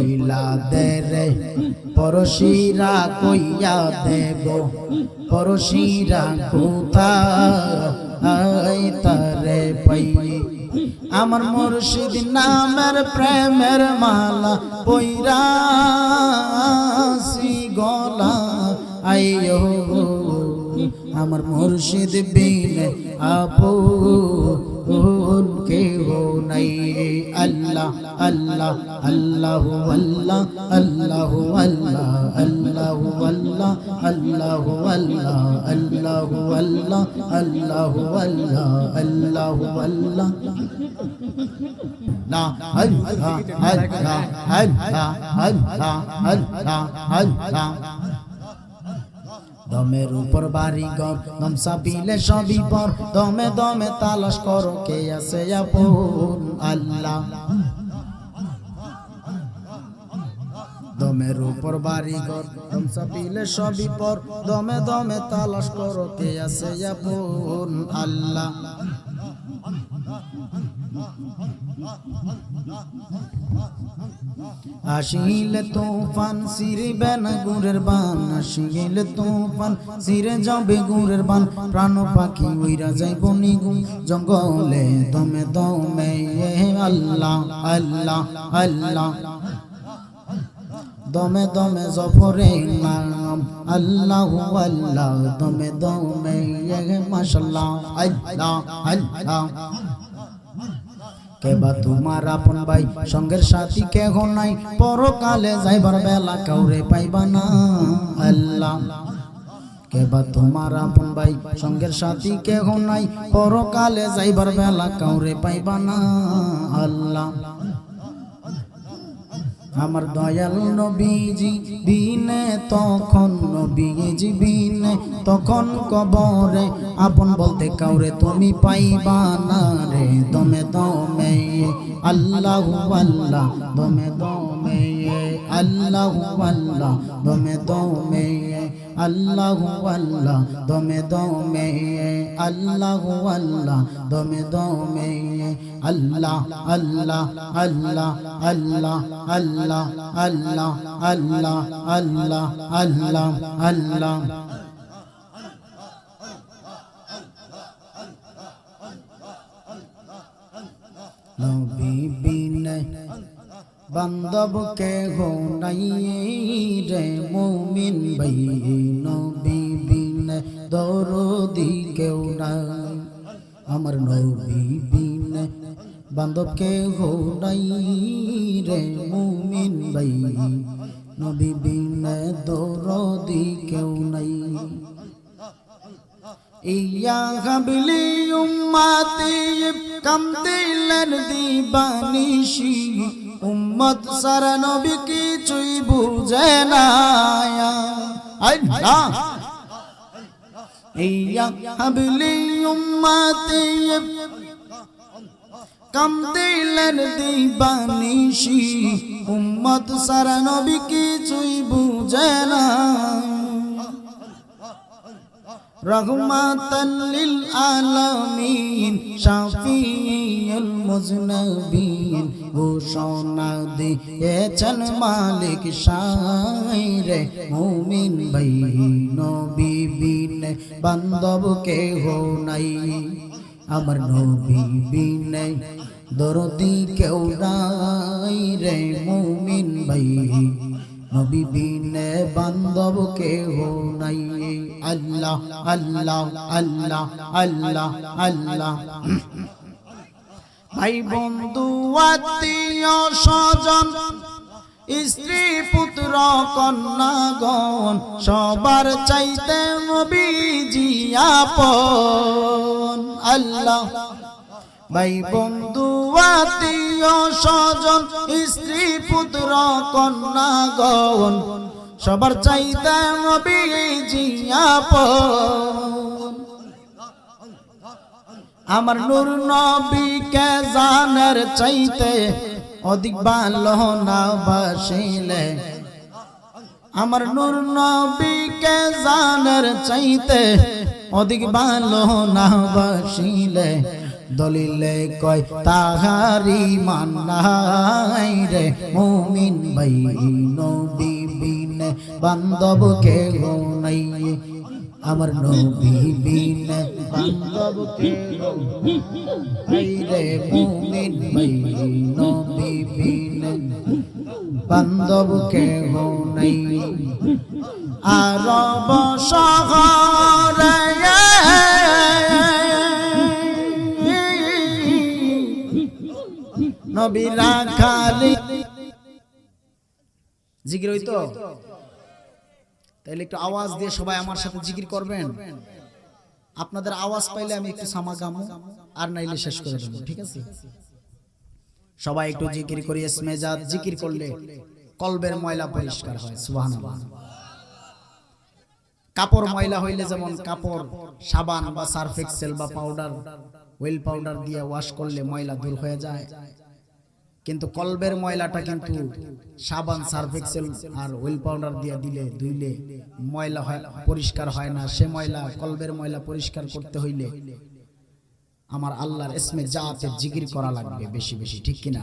কইলা দে রে পরশিরা কইয়া দেব, পরশিরা কোথায় তারে পাই? আমার মুর্শিদ নামের প্রেমের মালা পইরা গলা। আইয়ো, আমার মুর্শিদ বিনে আপন কেহ নাই আল্লাহ আল্লাহ আল্লাহ আল্লাহ আল্লাহ আল্লাহ আল্লাহ আল্লাহ আল্লাহ আল্লাহ আল্লাহ আল্লাহ আল্লাহ আল্লাহ আল্লাহ আল্লাহ না আল্লাহ আল্লাহ আল্লাহ আল্লাহ আল্লাহ আল্লাহ দমের উপর বাড়ি ঘর, দম সাবিলে সবই পর। দমে দমে তালাশ করো, কে আছে আপন? আল্লাহ। দমের উপর বাড়ি ঘর, দম সাবিলে সবই পর। দমে দমে তালাশ করো, কে আছে আপন? আল্লাহ। আসিলে তুফান সিরবে না গুরের বান। আসিলে তুফান সিরে যাবে গুরের বান। প্রাণ পাখি উইরা যাইব নিগুম জঙ্গলে। দমে দমে আল্লাহ আল্লাহ আল্লাহ। দমে দমে জফরে নাম, আল্লাহ আল্লাহ। দমে দমে মাশাল্লাহ, আল্লাহ আল্লাহ। কেবা তোমার আপন ভাই? সঙ্গের সাথী কেহ নাই? পরকালে যাইবার বেলা কাউরে পাইবা না। আল্লাহ। কেবা তোমার আপন ভাই? সঙ্গের সাথী কেহ নাই? পরকালে যাইবার বেলা কাউরে পাইবা না। আল্লাহ। আমার দয়াল নবীজি বিনে তখন নবীজি বিনে, তখন কবরে আপন বলতে কাউরে তুমি পাইবা না রে, দমে দমে, আল্লাহ আল্লাহ, দমে দমে, আল্লাহ আল্লাহ, দমে দমে। আল্লাহ আল্লাহ, দমে দমে, আল্লাহ আল্লাহ, দমে দমে, আল্লাহ আল্লাহ আল্লাহ আল্লাহ আল্লাহ আল্লাহ আল্লাহ আল্লাহ আল্লাহ আল্লাহ। নবী বিনে বান্ধব কে হো নাই রে মুমিন ভাই নবী বিনে দরদি কেউ নাই। আমার নবী বিনে বান্ধব কে হো নাই রে মুমিন ভাই। নবী বিনে দরদি কেউ নাই। ইয়া হাবলি উম্মাতি কাম দিলেন দিবানিশি। উম্মত সারা নবী কিছুই বুঝে না। হাবলি উম্মাতি উম্মত সারা নবী কিছুই বুঝে না। রহমাতান লিল আলামিন, শাফিউল মুজনবিন ঘোষণা দিয়েছেন মালিক শাইরে মুমিন ভাই, নবী বিন বান্ধব কেহ নাই। আমার নবী বিন দরদি কেউ নাই রে মুমিন ভাই। বান্ধব কেহ নাই। আল্লাহ আল্লাহ আল্লাহ আল্লাহ আল্লাহ। ভাই বন্ধু, আত্মীয় স্বজন, স্ত্রী, পুত্র, কন্যাগণ, সবার চাইতে নবীজি আপন আল্লাহ ভাই বন্ধু, আত্মীয় স্বজন, স্ত্রী, পুত্র কন্যাগণ সবার চাইতে নবীজি আপন আমার নূর নবীকে জানের চাইতে অধিক ভালো না বাসিলে। আমার নূর নবীকে জানের চাইতে অধিক ভালো না বাসিলে। দলিলে কয় তাহারি মান্নাই রে মুমিন ভাই, নবী বিনে বান্ধব কে নাই। আমার নবী বিনে বান্ধব কে নাই রে মুমিন ভাই, নবী বিনে বান্ধব কে নাই। আরব শহরে নবীরা খালি জিকির হইতো? তাইলে একটু আওয়াজ দিয়ে সবাই আমার সাথে জিকির করবেন। আপনাদের আওয়াজ পাইলে আমি একটু সামা গামু আর নাইলে শেষ করে দেবো ঠিক আছে? সবাই একটু জিকির করি স্মেজাত জিকির করলে কলবের ময়লা পরিষ্কার হয় সুবহানাল্লাহ। কাপড় ময়লা হইলে যেমন কাপড় সাবান বা সার্ফ এক্সেল বা পাউডার ওয়েল পাউডার দিয়ে ওয়াশ করলে ময়লা দূর হয়ে যায়। কিন্তু কলবের ময়লাটা কিন্তু সাবান, সার্ফেক্সেল আর ওয়েল পাউডার দিয়ে দিলে, ধুইলে ময়লা হয়, পরিষ্কার হয় না। সে ময়লা, কলবের ময়লা পরিষ্কার করতে হইলে আমার আল্লাহর ইসমে জাতে জিকির করা লাগবে বেশি বেশি, ঠিক কিনা?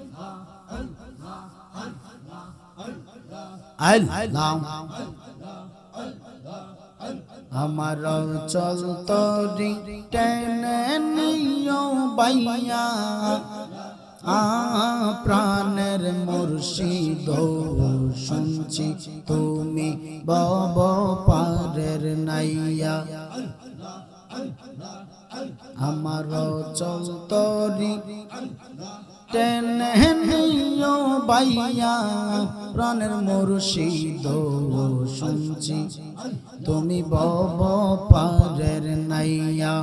আমার চলত টেনে নিও বাইয়া প্রাণের মুর্শিদ শুনছি তুমি বব পারের নাইয়া আমার চলতরি টেনে নিও বাইয়া প্রাণের মুর্শিদ শুনছি। তুমি বব পারের নাইয়া।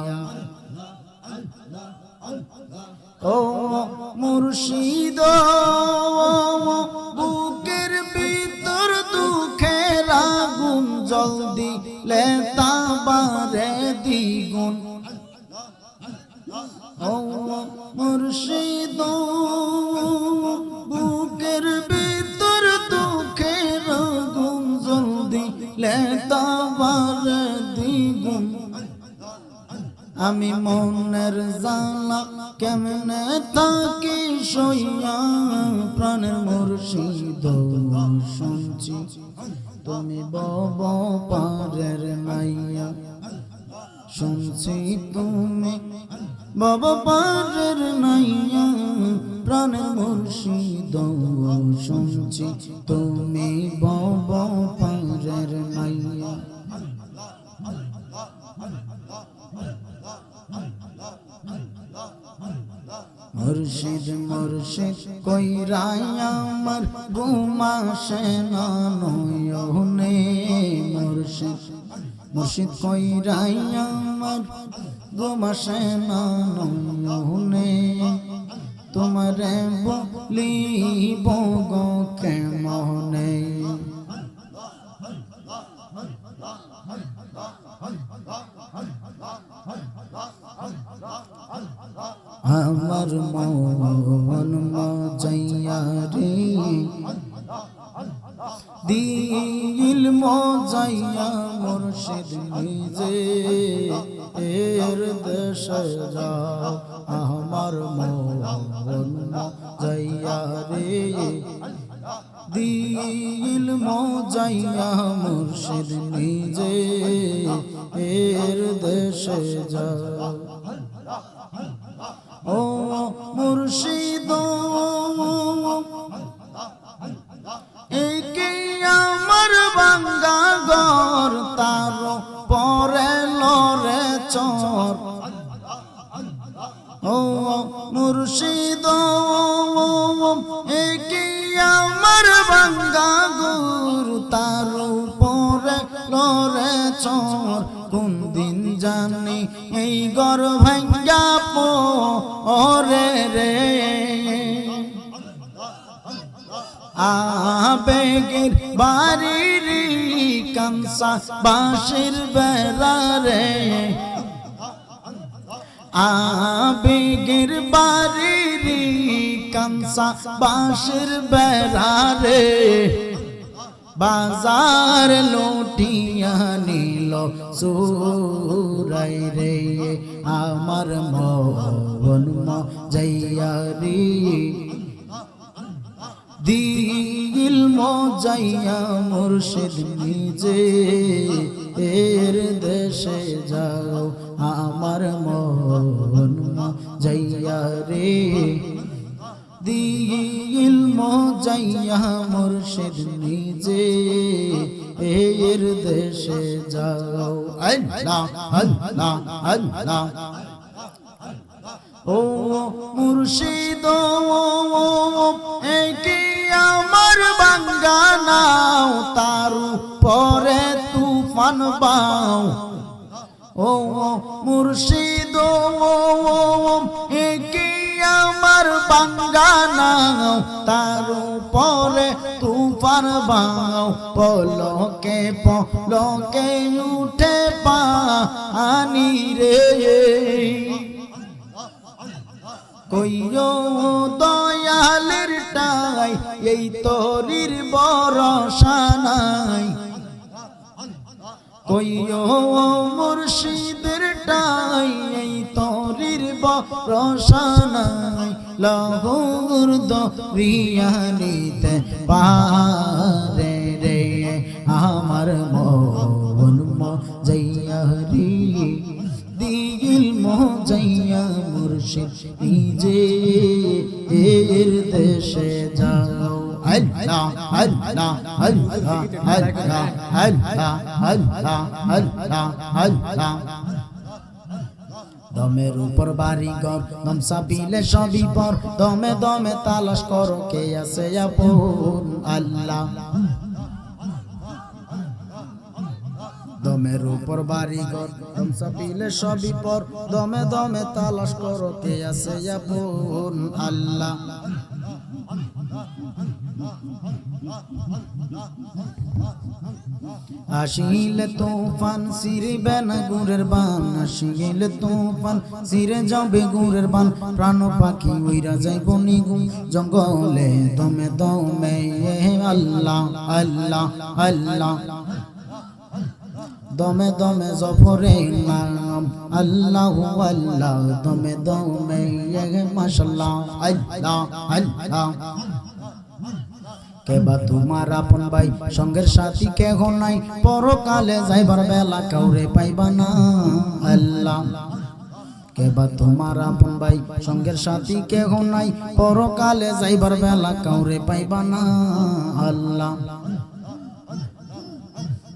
ও মুর্শিদ, বুকের ভিতর দুঃখের আগুন জলদি লেতা বারে দ্বিগুণ। বুকের আমি মনের জালা কেমনে থাকি সইয়া প্রাণের মুর্শিদ শুনছি। তুমি বব পারের মাইয়া শুনছি তুমি। বব পারের নাইয়া প্রাণের মুর্শিদ। শুনছি তুমি বব পারের নাইয়া মুর্শিদ মুর্শিদ, কইরাই আমার ঘুমাসে না, নয়নে মুর্শিদ। মুর্শিদ কইরাই আমার ঘুমাসে না। নয়নে তোমারে বলি বগ কেমনে? আমার মন মজাইয়া রে। দিল মজাইয়া মুর্শিদ নিজে এর দেশে যাও। আমার মন মজাইয়া রে। দিল মজাইয়া মুর্শিদ নিজে এর দেশে যাও। জানি, এই গর ভাঙ্গ ভাঙ্গা পরে রে। আবেগের বাড়ির কামসা বাঁশের বেড়া রে। আবেগের বাড়ির কামসা বাঁশের বেড়া রে। বাজার লুটিয়া নিল সুরাই রে, আমার মন যাইয়া রে দিল মজাইয়া মুর্শিদ নিজে, এর দেশে যাও, আমার মন যাইয়া রে দিল মজাইয়া মুর্শিদ নিজে এর দেশে যাও। আল্লাহ আল্লাহ আল্লাহ ও মুর্শিদ একে আমার বাঙ্গানাও তারু পরে তুফান বাও। ও মুর্শিদ একে আমার বাঙ্গানাও তারু পরে তুফান বাও, পলকে পলকে উঠে পানি রে। কইও দয়ালের টাই, এই তরির বরসা নাই। কইও মুর্শিদের টাই, এই তরির বরসা নাই। লাহুর দরিয়ানিতে পারে রে, আমার মন মজাইয়া রে। দিল মজাইয়া মুর্শিদ, নিজে এর দেশে যাও। আল্লাহ আল্লাহ আল্লাহ আল্লাহ আল্লাহ আল্লাহ আল্লাহ আল্লাহ। দমের উপর বাড়ি ঘর, দম সাবিলে সবই পর। দমে দমে তালাশ করো, কে আছে আপন আল্লাহ? দমের উপর বাড়ি ঘর, দম সাবিলে সবই পর। দমে দমে তালাশ করো, কে আছে আপন আল্লাহ? আসিলে তুফান সিরিবে না গুরের বান আসিলে তুফান সিরে যাবে গুরের বান। প্রাণ পাখি উইরা যাইব নিগুম জঙ্গলে, দমে দমে আল্লাহ আল্লাহ আল্লাহ। দমে দমে জফরে নাম, আল্লাহ আল্লাহ। দমে দমে মাশাল্লাহ, আল্লাহ আল্লাহ। কেবা তোমার আপন ভাই, সঙ্গের সাথী কেহ নাই। পরকালে যাইবার বেলা কাউরে পাইবা না। আল্লাহ। কেবা তোমার আপন ভাই, সঙ্গের সাথী কেহ নাই। পরকালে যাইবার বেলা কাউরে পাইবা না। আল্লাহ।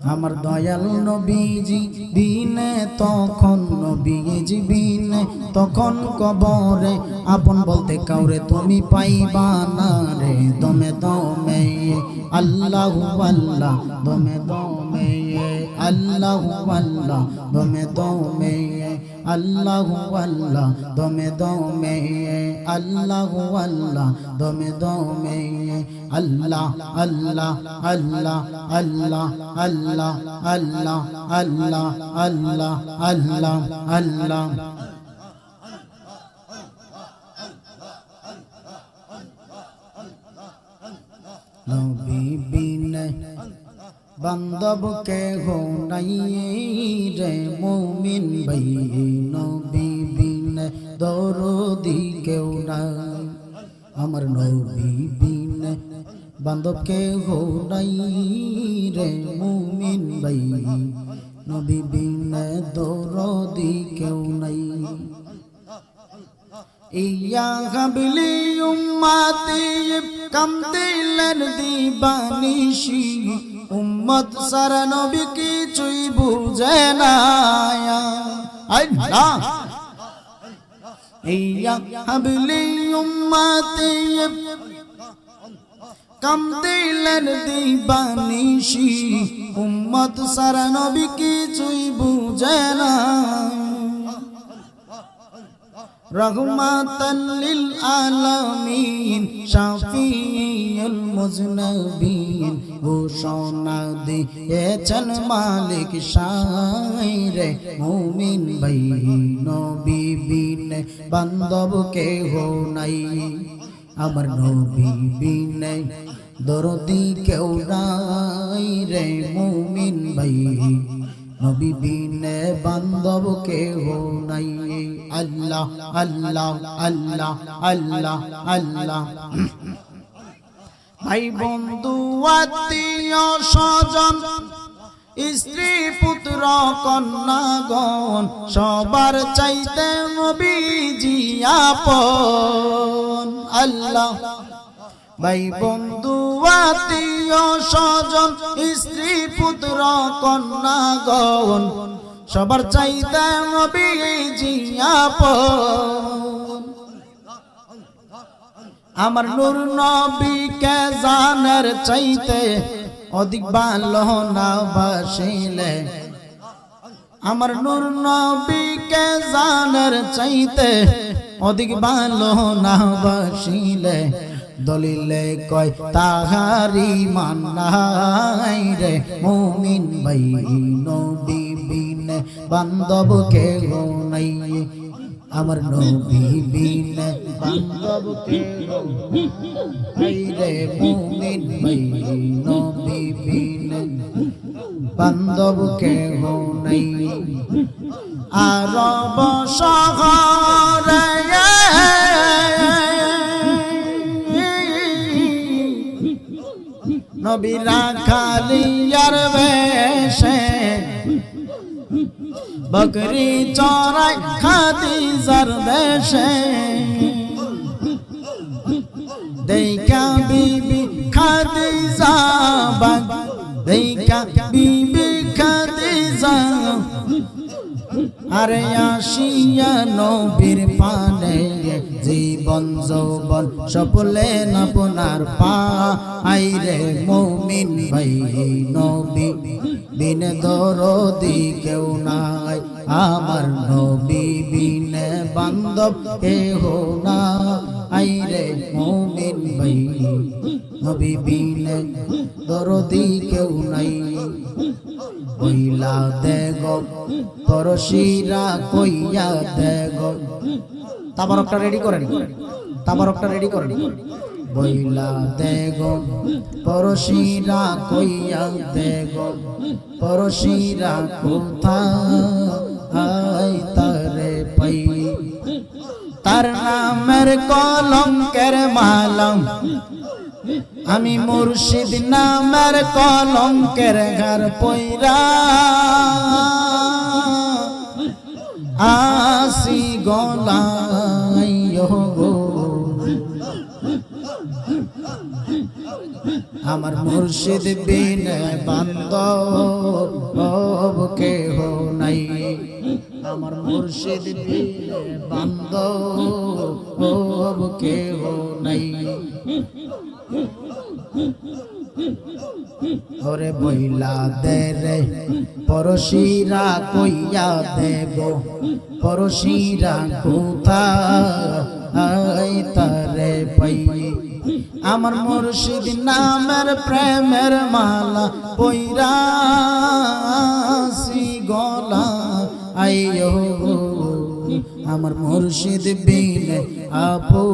আমার দয়াল নবীজি, দিনে তখন নবীজি, বিনে তখন কবরে। আপন বলতে কাউরে তুমি পাইবা না রে, দমে দমে। আল্লাহু আল্লাহ, দমে দমে। আল্লাহু আল্লাহ, দমে দমে। আল্লাহু আল্লাহ, দমে দমে, আল্লাহু আল্লাহ, দমে দমে, আল্লাহ আল্লাহ আল্লাহ আল্লাহ আল্লাহ আল্লাহ আল্লাহ আল্লাহ আল্লাহ আল্লাহ। নবী বিনে বান্ধব কে হো নাই রে মুমিন ভাই নবী বিনে দরদি কেউ নাই। আমার নবী বিনে বান্ধব কে হো নাই রে মুমিন ভাই নবী বিনে দরদি কেউ নাই। ইয়া কাবলি উম্মতি কম দিলের দিবানিশি উম্মত সার নবী কিছুই বুঝে না। ইয়া দিলের দিবানিশি উম্মত সার নবী কিছুই বুঝে না। রহমাতাল লিল আলামিন, শাফিউল মুজনবিন, ঘোষণা দিয়েছেন মালিক শাইরে মুমিন ভাই, নবী বিন বান্ধব কেহ নাই। আমার নবী বিনে দরদি কেউ নাই রে মুমিন ভাই, নবী বিনে বান্ধব কেহ নাই। আল্লাহ আল্লাহ আল্লাহ আল্লাহ আল্লাহ। ভাই বন্ধু, আত্মীয় স্বজন, স্ত্রী, পুত্র কন্যাগণ সবার চাইতে নবীজি আপন। আল্লাহ। ভাই বন্ধু, আত্মীয় স্বজন, স্ত্রী, পুত্র কন্যাগণ সবার চাইতে নবীজি আপন। আমার নূর নবীকে জানের চাইতে অধিক ভালো না বাসিলে। আমার নূর নবীকে জানের চাইতে অধিক ভালো না বাসিলে। দলিলে কয় তাহারি মান্নাই রে মুমিন ভাই নবী। বিনে বান্ধব কে নাই। আমার নবী বিনে বান্ধব কে নাই রে মুমিন ভাই, নবী বিনে বান্ধব কে নাই। আরব শহরে নবীরা খালিয়ার বেশে বকরি চড়াই খাদিজার দেশে দেখা বিবি খাদিজা বাগ দেখা বিবি খাদিজা আরে আসিয়া নবীর পানে জীবন যৌবন সপলে আপনার পা। আইরে মৌমিন ভাই, নবী, বিন দরদি কেউ নাই। আমার নবী বিন বান্ধব কেহ না আইরে মৌমিন ভাই, নবী বিন দরদি কেউ নাই। কইলা দেগ পরশিরা কইয়া দেগ। তাবারকটা রেডি করেন। তাবারকটা রেডি করেন। বইলা দেগ পরশিরা কইয়া দেগ। পরশিরা কোথায় তারে পাই? তার নামের কলঙ্কের মালম আমি মুর্শিদ নামের কলঙ্কের ঘর পইরা আসি গলাই গো আমার মুর্শিদ বিন বান্ধব, কেহ নাই। আমার মুর্শিদ বিন বান্ধব, কেহ নাই। ওরে বইলা দে রে, পরশিরা কইয়া দেব। পরশিরা কোথায় তারে পাই? আমার মুর্শিদ নামের প্রেমের মালা পইরা সি গলা। আইয়ো, আমার মুর্শিদ বিন আপু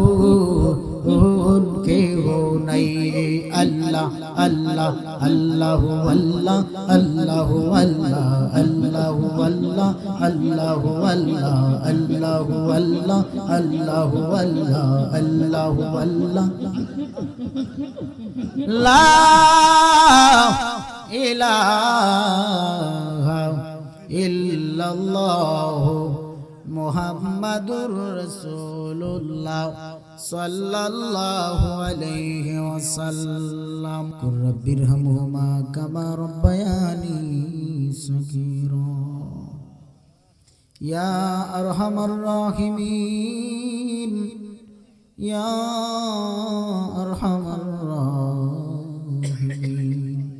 কেহ নাই আল্লাহ আল্লাহ আল্লাহ আল্লাহ আল্লাহ আল্লাহ আল্লাহ আল্লাহ আল্লাহ আল্লাহ আল্লাহ আল্লাহ আল্লাহ আল্লাহ আল্লাহ আল্লাহ লা ইলাহা ইল্লাল্লাহ মুহাম্মাদুর রাসূলুল্লাহ সাল্লাল্লাহু আলাইহি ওয়াসাল্লাম। কুর রাব্বিরহামহুমা কামা রাব্বায়ানি সগীরা। ইয়া আরহামার রাহিমিন। ইয়া আরহামার রাহিমিন।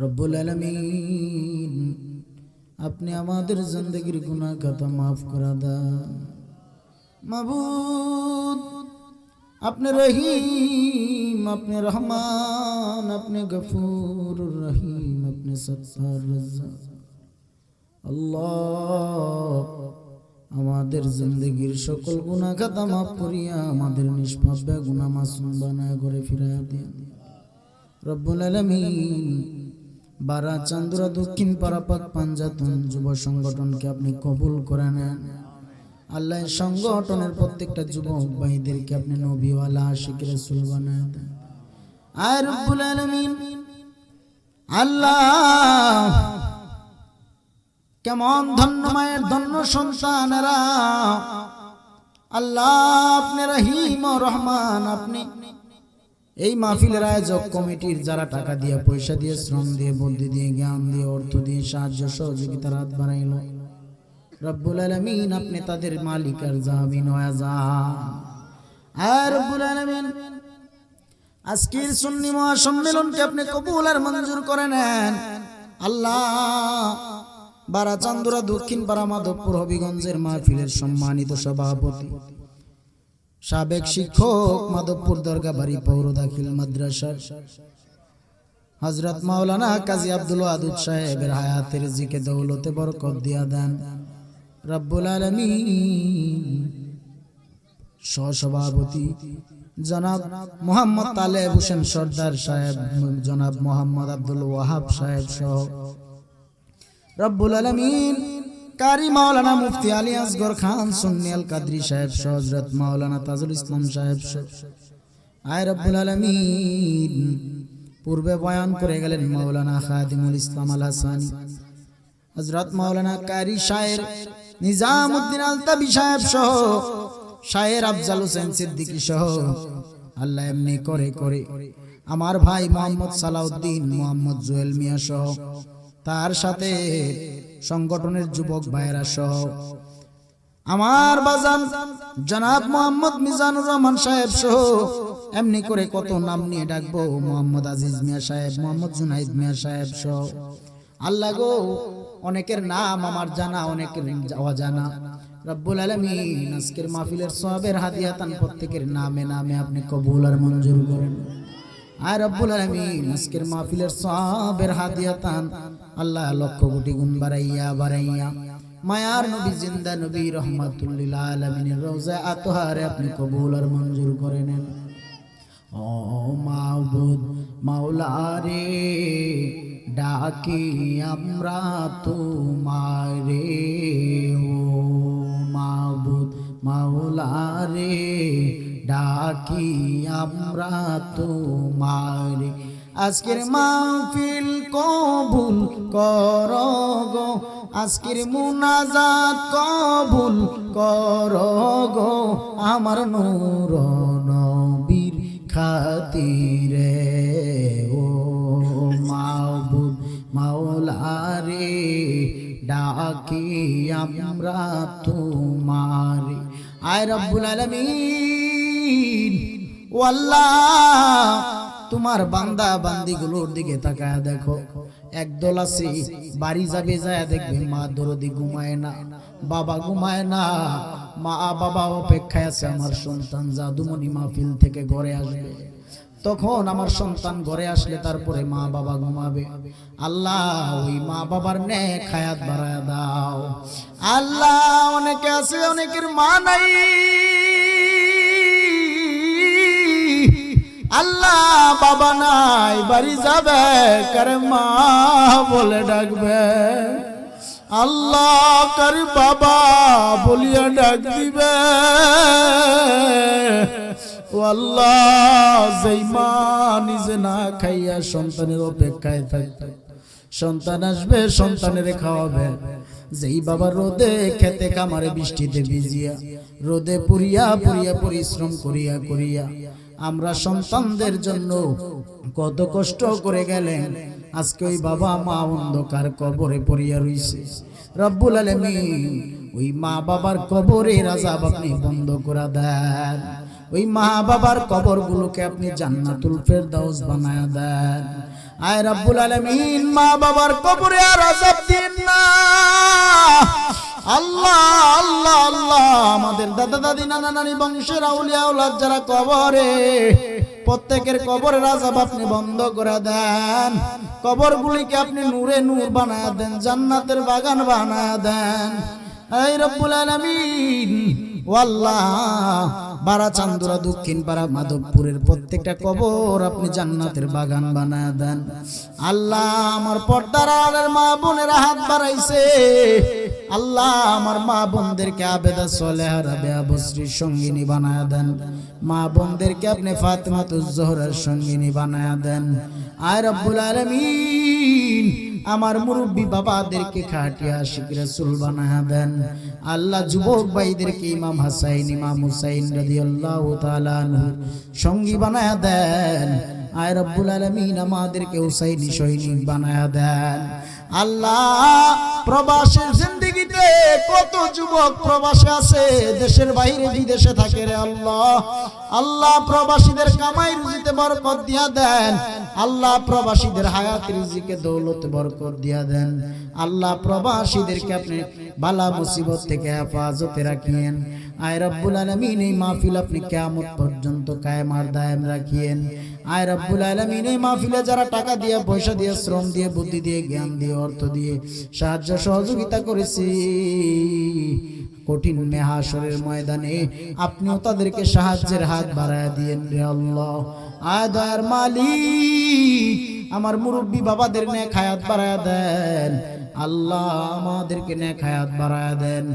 রব্বুল আলামিন। আপনি আমাদের জিন্দগির গুনাহ খাতা মাফ করা দেন। মাবুদ, আপনি রহিম, আপনি রহমান, আপনি গফুর রহিম, আপনি সত্তার আল্লাহ, আমাদের জিন্দগির সকল গুনাহ খাতা মাফ করিয়া আমাদের নিষ্পাপ গুনাহ মাসুম বানায় করে ফিরাইয়া দিন। রব্বুল আলামিন বারা চান্দুরা দক্ষিণ পারাপাক পাঞ্জাতন যুব সংগঠনকে আপনি কবুল করে নেন। আল্লাহ সংগঠনের প্রত্যেকটা যুবক ভাইদেরকে আপনি নবীওয়ালা, আশিক রাসূল বানায় আর আল্লাহ, কেমন ধন্য মায়ের ধন্য সন্তানেরা। আল্লাহ, আপনি রহিম রহমান, আপনি এই মাহফিলের আয়োজক কমিটির যারা টাকা দিয়ে, পয়সা দিয়ে, শ্রম দিয়ে, বুদ্ধি দিয়ে, জ্ঞান দিয়ে, অর্থ দিয়ে সাহায্য সহযোগিতার হাত বাড়াইল। রব্বুল আলমিন, আপনি তাদের মালিক আর জামিন আর রব্বুল আলমিন, আজকের সুন্নি মহাসম্মেলনকে আপনি কবুল আর মঞ্জুর করে নেন। আল্লাহ বারা চান্দুরা দক্ষিণ পাড়া মাধবপুর হবিগঞ্জের মাহফিলের সম্মানিত সভাপতি। সাবেক শিক্ষক মাধবপুর দরগা বাড়ি পৌর দাখিল মাদ্রাসার। হজরত মাওলানা কাজী আব্দুল আদুদ সাহেবের হায়াতের জিকে দৌলতে বরকত দিয়া দেন। রব্বুল আলমিন সহসভাপতি জনাব মোহাম্মদ তালেব হোসেন সর্দার সাহেব জনাব মোহাম্মদ আব্দুল ওয়াহাব সাহেব সহ। রব্বুল আলমিন কারি মাওলানা মুফতি আলী আসগর খান, সুন্নি আল কাদরি সাহেব সহ হজরত মাওলানা তাজুল ইসলাম সাহেব সহ। আয় রব্বুল আলমিন, পূর্বে বয়ান করে গেলেন মাওলানা খাদিমুল ইসলাম আল হাসানি। হজরত মাওলানা কারি শায়ের নিজামউদ্দিন আলতাবি সাহেব সহ, শায়ের আফজাল হোসেন সিদ্দিকী সহ। আল্লাহ এমনি করে করে। আমার ভাই মোহাম্মদ সালাউদ্দিন, মোহাম্মদ জুয়েল মিয়া সহ। তার সাথে সংগঠনের যুবক ভাইয়েরা সহ। আমার বাজান জনাব মোহাম্মদ মিজানুর রহমান সাহেব সহ, এমনি করে কত নাম নিয়ে ডাকবো মোহাম্মদ আজিজ মিয়া সাহেব, মোহাম্মদ জুনাইদ মিয়া সাহেব সহ। আল্লাহ গো, অনেকের নাম আমার জানা, অনেকের অজানা। রব্বুল আলমিন, আজকের মাহফিলের সবের হাদিয়াতান প্রত্যেকের নামে নামে আপনি কবুল আর মঞ্জুর করেন। আর রব্বুল আলমিন, আজকের মাহফিলের সবের হাদিয়াতান আল্লাহ লক্ষ কোটি গুণ বাড়াইয়া বাড়াইয়া। মায়ার নবী, জিন্দা নবী, রহমাতুল্লিল আলমিনের রোজা আতহারে আপনি কবুল আর মঞ্জুর করে নেন। ও মাবুদ মাওলারে, ডাকি আমরা তোমারে। ও মাবুদ মাওলারে, ডাকি আমরা তোমারে। আজকের মাহফিল কবুল কর গো। আজকের মুনাজাত কবুল কর গো। আমার নূর নবীর খাতিরে ও মাবুদ মাওলারে ডাকি আমরা তোমারে। আয় রব্বুল আলামিন। ও আল্লাহ তোমার বান্দা বান্দিগুলোর দিকে তাকায় দেখো। একদল আছে, বাড়ি যাবে যায় দেখবে মা দরদি ঘুমায় না, বাবা ঘুমায় না। মা, বাবা অপেক্ষায় আছে, আমার সন্তান জাদুমণি মাহফিল থেকে ঘরে আসবে। তখন আমার সন্তান ঘরে আসলে তারপরে মা, বাবা ঘুমাবে। আল্লাহ, ওই মা, বাবার নে খায়াত বাড়ায় দাও। আল্লাহ, অনেকে আছে, অনেকের মা নাই। আল্লাহ বাবা নাই, বাড়ি যাবে, কারে মা বলে ডাকবে। আল্লাহ কার বাবা বলিয়া ডাক দিবে। ও আল্লাহ, যেই মা নিজে না খাইয়া সন্তানের অপেক্ষায় থাকবে। সন্তান আসবে, সন্তানের খাওয়াবে। যেই বাবা রোদে খেতে কামারে বৃষ্টিতে ভিজিয়া, রোদে পুরিয়া পুরিয়া পরিশ্রম করিয়া করিয়া আমরা সন্তানদের জন্য কত কষ্ট করে গেলেন। আজকে ওই বাবা মা অন্ধকার কবরে পড়িয়া রইছে। রব্বুল আলমিন ওই মা বাবার কবরে রাজাব আপনি বন্ধ করে দেন। ওই মা বাবার কবর গুলোকে আপনি জান্নাতুল ফেরদাউস বানায় দেন। আয় রব্বুল আলামিন, মা বাবার কবরে আর আযাব দিন না। আল্লাহ আল্লাহ আল্লাহ, আমাদের দাদা, দাদি, নানা, নানি, বংশের আউলিয়া, আউলাদ যারা কবরে, প্রত্যেকের কবরের আজাব আপনি বন্ধ করে দেন। কবরগুলিকে আপনি নূরে নূর বানায় দেন, জান্নাতের বাগান বানায় দেন। এই রব্বুল আলামিন বারা চান্দুরা দক্ষিণ পাড়া মাধবপুরের প্রত্যেকটা কবর আপনি জান্নাতের বাগান বানায় দেন। আল্লাহ আমার পর্দার আড়ের মা বোনেরা হাত বাড়াইছে। আল্লাহ আমার মা বোনদেরকে আবেদা সলেহার আবশ্রীর সঙ্গিনী বানায় দেন। মা বোনদেরকে আপনি ফাতেমাতুজ জোহরার সঙ্গিনী বানায় দেন। আয় রব্বুল আলামিন, আমার মুরব্বী বাবাদেরকে খাটিয়া শিখ রাসূল বানায়া দেন। আল্লাহ যুবক ভাইদেরকে ইমাম হাসাইন, ইমাম হুসাইন রাদিয়াল্লাহু তাআলা সঙ্গী বানায়া দেন। আয় রব্বুল আলামিন, আমাদেরকে হুসাইনি সৈনিক বানায়া দেন। আল্লাহ প্রবাসের কত যুবক প্রবাসে আছে, দেশের বাইরে বিদেশে থাকে রে আল্লাহ। আল্লাহ প্রবাসীদের কামাই রুজিতে বরকত দিয়া দেন। আল্লাহ প্রবাসীদের হায়াত রিজিকে দৌলত বরকত দিয়া দেন। আল্লাহ প্রবাসীদেরকে আপনি বালা মুসিবত থেকে হেফাজতে রাখিয়েন। আয় রব্বুল আলামিন, এই মাহফিল আপনি কিয়ামত পর্যন্ত কায়েম আর দায়েম রাখিয়েন। আয় রব্বুল আলামিন, এই মাহফিলে যারা টাকা দিয়ে, পয়সা দিয়ে, শ্রম দিয়ে, বুদ্ধি দিয়ে, জ্ঞান দিয়ে, অর্থ দিয়ে সাহায্য, সহযোগিতা করেছি, কঠিন মেহাসরের ময়দানে আপনিও তাদেরকে সাহায্যের হাত বাড়ায় দিয়েন রে আল্লাহ। আদার মালিক, আমার মুরব্বী বাবাদের নে খায়াত বাড়ায় দেন। আল্লাহ আমাদেরকে নে খায়াত বাড়ায় দেন।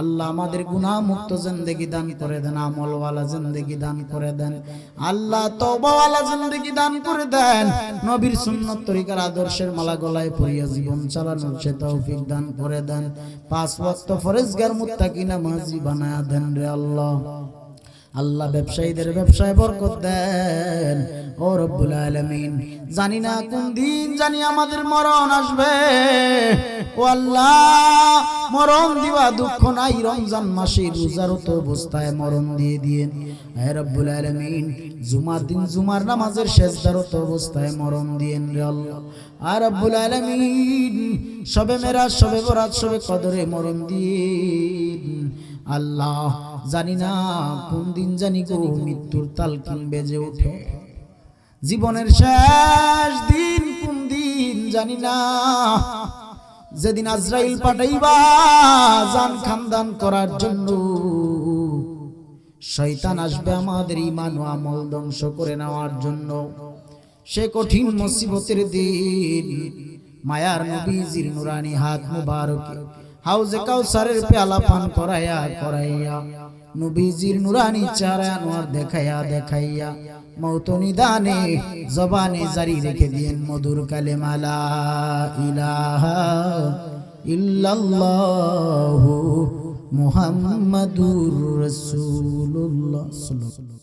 আল্লাহ আমাদের গুনাহ মুক্ত জিন্দেগি দান করে দেন, আমলওয়ালা জিন্দেগি দান করে দেন। আল্লাহ তওবাওয়ালা জিন্দেগি দান করে দেন। নবীর সুন্নত তরিকার আদর্শের মালা গলায় পরিয়া জীবন চালানোর সে তৌফিক দান করে দেন। পাঁচ ওয়াক্ত ফরেজগার মুত্তাকিনা মাঝি বানায়া দেন রে আল্লাহ। আল্লাহ ব্যবসায়ীদের ব্যবসায় বরকত দেন। ও রব্বুল আলামিন, জানি না কোন দিন জানি আমাদের মরণ আসবে। ও আল্লাহ, মরণ দিবা দুঃখ নাই, রমজান মাসে রোজারত অবস্থায় মরণ দিয়ে দিয়েন। হে রব্বুল আলামিন, জুমার দিন জুমার নামাজের শেষদারত অবস্থায় মরণ দিয়েন রে আল্লাহ। আর রব্বুল আলামিন, সবে মেরাজ, সবে বরাত, সবে কদরে মরণ দিন আল্লাহ, জানি না কোন দিন জানি গো মৃত্যুর তালকিন বেজে ওঠে। জীবনের শেষ দিন কোন দিন জানি না। যেদিন আজরাইল পাঠাইবা, জান খানদান করার জন্য। শয়তান আসবে আমাদের ইমান ও আমল ধ্বংস করে নেওয়ার জন্য। সে কঠিন মুসিবতের দিন, মায়ার নবীজির নুরানি হাত মুবারক। হাউজে কাউসারের পেয়ালা পান করাইয়া করাইয়া। নবীজির নুরানি চারা আনোয়ার দেখাইয়া দেখাইয়া। মৌত নিদানে জবানে জারি রেখে দিয়েন মধুর কালেমালা ইলাহা ইল্লাল্লাহু মুহাম্মাদুর রাসূলুল্লাহ সাল্লাল্লাহু